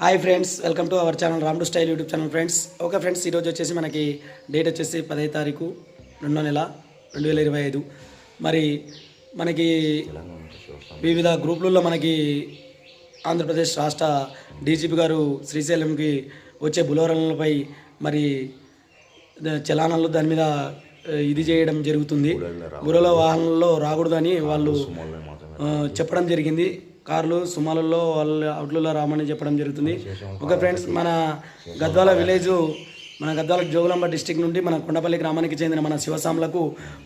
Hi friends welcome to our channel Ram to style YouTube channel friends okay friends ఈరోజు వచ్చేసి మనకి date వచ్చేసి పదహైదు తారీఖు రెండో నెల రెండు వేల ఇరవై ఐదు. మరి మనకి వివిధ గ్రూపులలో మనకి ఆంధ్రప్రదేశ్ రాష్ట్ర డీజీపీ గారు శ్రీశైలంకి వచ్చే బులోరలపై మరి చలానాలు దాని మీద ఇది చేయడం జరుగుతుంది. బురల వాహనాల్లో రాకూడదని వాళ్ళు చెప్పడం జరిగింది. కార్లు సుమాలలో వాళ్ళ అవుట్లలో రామని చెప్పడం జరుగుతుంది. ఓకే ఫ్రెండ్స్ మన గద్వాల విలేజ్ మన గద్వాల జోగులాంబ డిస్టిక్ నుండి మన కొండపల్లి గ్రామానికి చెందిన మన శివసాములకు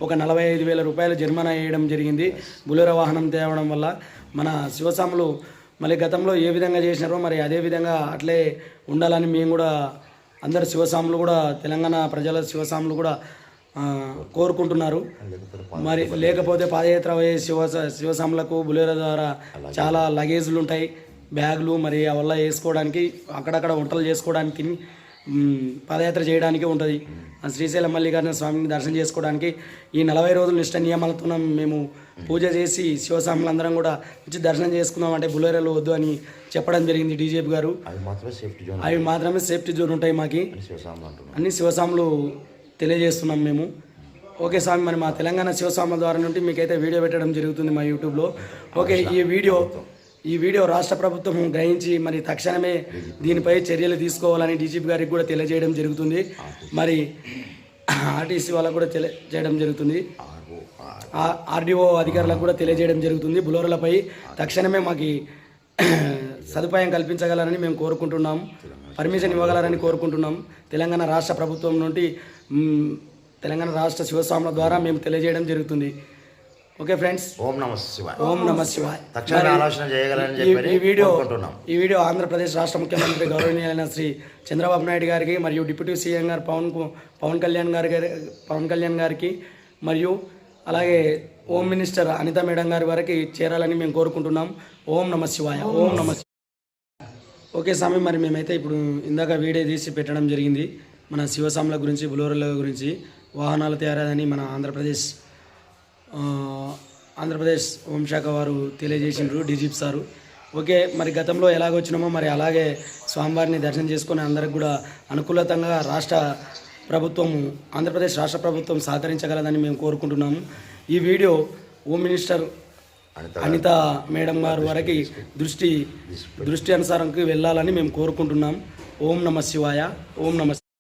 ఒక నలభై ఐదు వేల రూపాయలు జరిమానా వేయడం జరిగింది. బులెర వాహనం తేవడం వల్ల మన శివసాములు మళ్ళీ గతంలో ఏ విధంగా చేసినారో మరి అదే విధంగా అట్లే ఉండాలని మేము కూడా అందరు శివసాములు కూడా తెలంగాణ ప్రజల శివసాములు కూడా కోరుకుంటున్నారు. మరి లేకపోతే పాదయాత్ర పోయే శివ శివసాములకు బులేర ద్వారా చాలా లగేజ్లు ఉంటాయి. బ్యాగులు మరి అవల్ల వేసుకోవడానికి అక్కడక్కడ వంటలు చేసుకోవడానికి పాదయాత్ర చేయడానికి ఉంటుంది. శ్రీశైలం మల్లికార్జున స్వామిని దర్శనం చేసుకోవడానికి ఈ నలభై రోజులు నిష్ట నియమాలతో మేము పూజ చేసి శివస్వాములందరం కూడా వచ్చి దర్శనం చేసుకుందాం అంటే బులేరలు వద్దు అని చెప్పడం జరిగింది డీజేపీ గారు. అవి మాత్రమే సేఫ్టీ జోన్ ఉంటాయి మాకి. శివసాములు అన్ని శివస్వాములు తెలియజేస్తున్నాం మేము. ఓకే స్వామి మరి మా తెలంగాణ శివస్వాముల ద్వారా నుండి మీకైతే వీడియో పెట్టడం జరుగుతుంది మా యూట్యూబ్లో. ఓకే ఈ వీడియో ఈ వీడియో రాష్ట్ర ప్రభుత్వం గ్రహించి మరి తక్షణమే దీనిపై చర్యలు తీసుకోవాలని డీజీపీ గారికి కూడా తెలియజేయడం జరుగుతుంది. మరి ఆర్టీసీ వాళ్ళకు కూడా తెలియజేయడం జరుగుతుంది. ఆ- ఆర్డీఓ అధికారులకు కూడా తెలియజేయడం జరుగుతుంది. బులోరలపై తక్షణమే మాకు సదుపాయం కల్పించగలరని మేము కోరుకుంటున్నాం. పర్మిషన్ ఇవ్వగలరని కోరుకుంటున్నాం. తెలంగాణ రాష్ట్ర ప్రభుత్వం నుండి తెలంగాణ రాష్ట్ర శివస్వాముల ద్వారా మేము తెలియజేయడం జరుగుతుంది. Okay friends? ఓం నమ శివాయ. ఓం నమ శివాయ. తక్షణమే ఆలోచన చేయగలని ఈ- చెప్పి ఈ వీడియో ఈ వీడియో ఆంధ్రప్రదేశ్ రాష్ట్ర ముఖ్యమంత్రి గౌరవనీయులైన శ్రీ చంద్రబాబు నాయుడు గారికి మరియు డిప్యూటీ సీఎం గారు పవన్ పవన్ కళ్యాణ్ గారి పవన్ కళ్యాణ్ గారికి మరియు అలాగే హోమ్ మినిస్టర్ అనిత మేడం గారి వరకు చేరాలని మేము కోరుకుంటున్నాం. ఓం నమ శివాయ. ఓం నమ. ఓకే స్వామి మరి మేమైతే ఇప్పుడు ఇందాక వీడియో తీసి పెట్టడం జరిగింది. మన శివసాముల గురించి బులోరల గురించి వాహనాలు తయారని మన ఆంధ్రప్రదేశ్ ఆంధ్రప్రదేశ్ హోంశాఖ వారు తెలియజేసిండ్రు డీజీపీ సారు. ఓకే మరి గతంలో ఎలాగొచ్చినామో మరి అలాగే స్వామివారిని దర్శనం చేసుకొని అందరికి కూడా అనుకూలతంగా రాష్ట్ర ప్రభుత్వం ఆంధ్రప్రదేశ్ రాష్ట్ర ప్రభుత్వం సహకరించగలదని మేము కోరుకుంటున్నాము. ఈ video home minister Anitha Anitha madam గారు వరకు దృష్టి దృష్టి అనుసారంకి వెళ్ళాలని మేము కోరుకుంటున్నాం. ఓం నమ శివాయ ఓం నమ